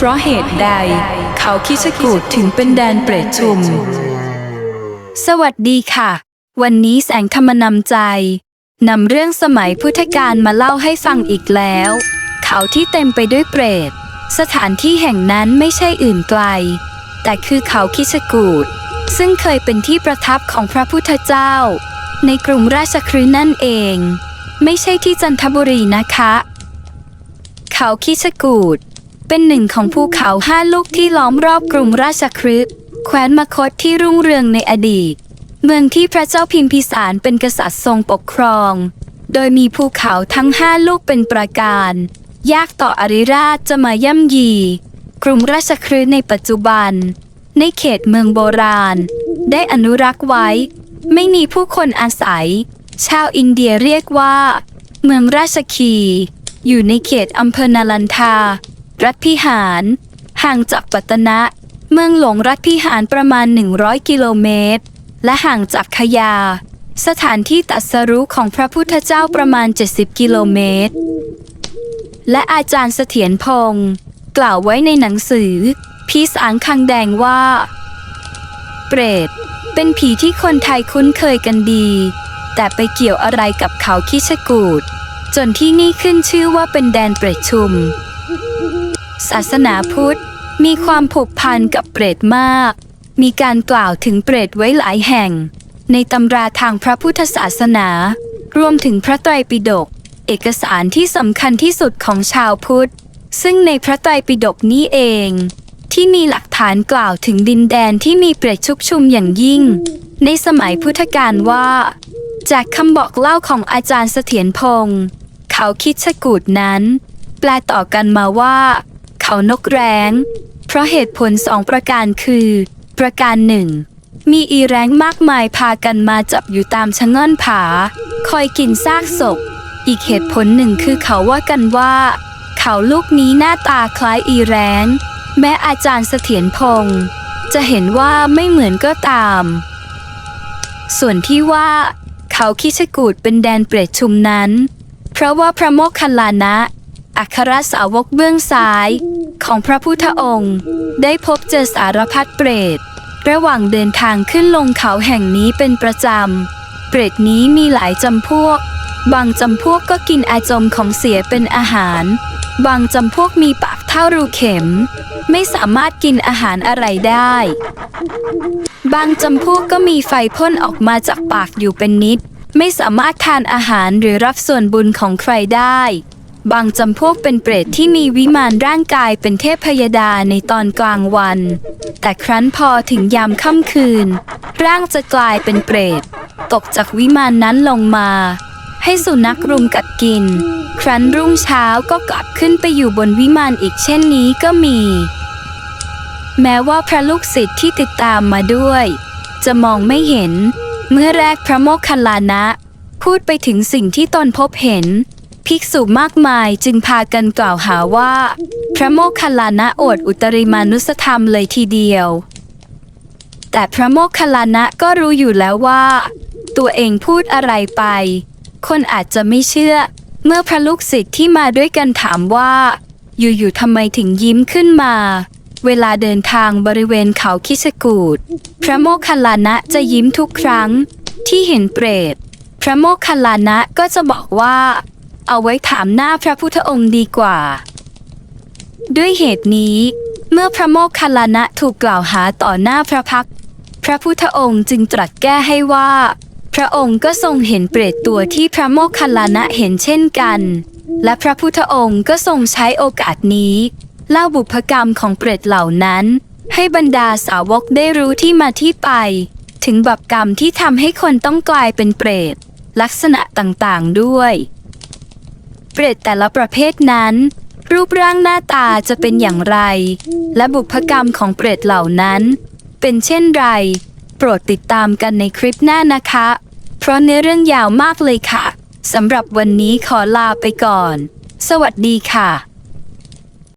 เพราะเหตุใด เขาคิชกูดถึงเป็นแดนเปรตชุม สวัสดีค่ะ วันนี้แสงธรรมนำใจนำเรื่องสมัยพุทธกาลมาเล่าให้ฟังอีกแล้ว เขาที่เต็มไปด้วยเปรต สถานที่แห่งนั้นไม่ใช่อื่นไกล แต่คือเขาคิชกูดซึ่งเคยเป็นที่ประทับของพระพุทธเจ้า ในกรุงราชคฤห์นั่นเอง ไม่ใช่ที่จันทบุรีนะคะ เขาคิชกูด เป็นหนึ่งของภูเขาห้าลูกที่ล้อมรอบกรุงราชคฤห์แคว้นมคตที่รุ่งเรืองในอดีต เมืองที่พระเจ้าพิมพิสารเป็นกษัตริย์ทรงปกครอง โดยมีภูเขาทั้งห้าลูกเป็นประการ ยากต่ออริราชจะมาย่ำยี กรุงราชคฤห์ในปัจจุบัน ในเขตเมืองโบราณ ได้อนุรักษ์ไว้ ไม่มีผู้คนอาศัย ชาวอินเดียเรียกว่า เมืองราชคี อยู่ในเขตอำเภอนาลันทา รัฐพิหาร ห่างจากปัตนะ เมืองหลวงรัฐพิหารประมาณ 100 กิโลเมตร และห่างจากขยา สถานที่ตัดสรู้ของพระพุทธเจ้าประมาณ 70 กิโลเมตร และอาจารย์เสถียรพงศ์กล่าวไว้ในหนังสือ พีสางคังแดงว่า เปรต เป็นผีที่คนไทยคุ้นเคยกันดี แต่ไปเกี่ยวอะไรกับเขาคิชกูดจนที่นี่ขึ้นชื่อว่าเป็นแดนเปรตชุม ศาสนาพุทธ มีความผูกพันกับเปรตมาก มีการกล่าวถึงเปรตไว้หลายแห่ง ในตำราทางพระพุทธศาสนา รวมถึงพระไตรปิฎกเอกสารที่สำคัญที่สุดของชาวพุทธ ซึ่งในพระไตรปิฎกนี้เอง ที่มีหลักฐานกล่าวถึงดินแดนที่มีเปรตชุกชุมอย่างยิ่ง ในสมัยพุทธกาลว่า จากคำบอกเล่าของอาจารย์เสถียรพงศ์เขาคิดชกูดนั้น แปลต่อกันมาว่า เขานกแร้ง เพราะเหตุผลสองประการคือ ประการหนึ่ง มีอีแร้งมากมายพากันมาจับอยู่ตามชะง่อนผา คอยกินซากศพ อีกเหตุผลหนึ่งคือเขาว่ากันว่า เขาลูกนี้หน้าตาคล้ายอีแร้ง แม้อาจารย์เสถียรพงศ์จะเห็นว่าไม่เหมือนก็ตาม ส่วนที่ว่าเขาคิชกูดเป็นแดนเปรตชุมนั้น เพราะว่าพระโมคคัลลานะอัครสาวกเบื้องซ้าย ของพระพุทธองค์ ได้พบเจอสารพัดเปรต ระหว่างเดินทางขึ้นลงเขาแห่งนี้เป็นประจำ เปรตนี้มีหลายจำพวก บางจำพวกก็กินอาจมของเสียเป็นอาหาร บางจำพวกมีปากเท่ารูเข็ม ไม่สามารถกินอาหารอะไรได้ บางจำพวกก็มีไฟพ่นออกมาจากปากอยู่เป็นนิด ไม่สามารถทานอาหารหรือรับส่วนบุญของใครได้ บางจำพวกเป็นเปรตที่มีวิมานร่างกายเป็นเทพพยดาในตอนกลางวัน แต่ครั้นพอถึงยามค่ำคืน ร่างจะกลายเป็นเปรต ตกจากวิมานนั้นลงมา ให้สุนัขรุมกัดกิน ครั้นรุ่งเช้าก็กลับขึ้นไปอยู่บนวิมานอีกเช่นนี้ก็มี แม้ว่าพระลูกศิษย์ที่ติดตามมาด้วย จะมองไม่เห็น เมื่อแรกพระโมคคัลลานะ พูดไปถึงสิ่งที่ตนพบเห็น ภิกษุมากมายจึงพากันกล่าวหาว่า พระโมคคัลลานะอดอุตริมานุสธรรมเลยทีเดียว แต่พระโมคคัลลานะก็รู้อยู่แล้วว่า ตัวเองพูดอะไรไป คนอาจจะไม่เชื่อ เมื่อพระลูกศิษย์ที่มาด้วยกันถามว่า อยู่ๆทำไมถึงยิ้มขึ้นมา เวลาเดินทางบริเวณเขาคิชกูดพระโมคคัลลานะจะยิ้มทุกครั้ง ที่เห็นเปรต พระโมคคัลลานะก็จะบอกว่า เอาไว้ถามหน้าพระพุทธองค์ดีกว่า ด้วยเหตุนี้ เมื่อพระโมคคัลลานะถูกกล่าวหาต่อหน้าพระพัก พระพุทธองค์จึงตรัสแก้ให้ว่า พระองค์ก็ทรงเห็นเปรตตัวที่พระโมคคัลลานะเห็นเช่นกัน และพระพุทธองค์ก็ทรงใช้โอกาสนี้เล่าบุพกรรมของเปรตเหล่านั้น ให้บรรดาสาวกได้รู้ที่มาที่ไป ถึงบับกรรมที่ทำให้คนต้องกลายเป็นเปรตลักษณะต่างๆด้วย เปรตแต่ละประเภทนั้น รูปร่างหน้าตาจะเป็นอย่างไร และบุพกรรมของเปรตเหล่านั้น เป็นเช่นไร โปรดติดตามกันในคลิปหน้านะคะ เพราะเนื้อเรื่องยาวมากเลยค่ะสำหรับวันนี้ขอลาไปก่อน สวัสดีค่ะ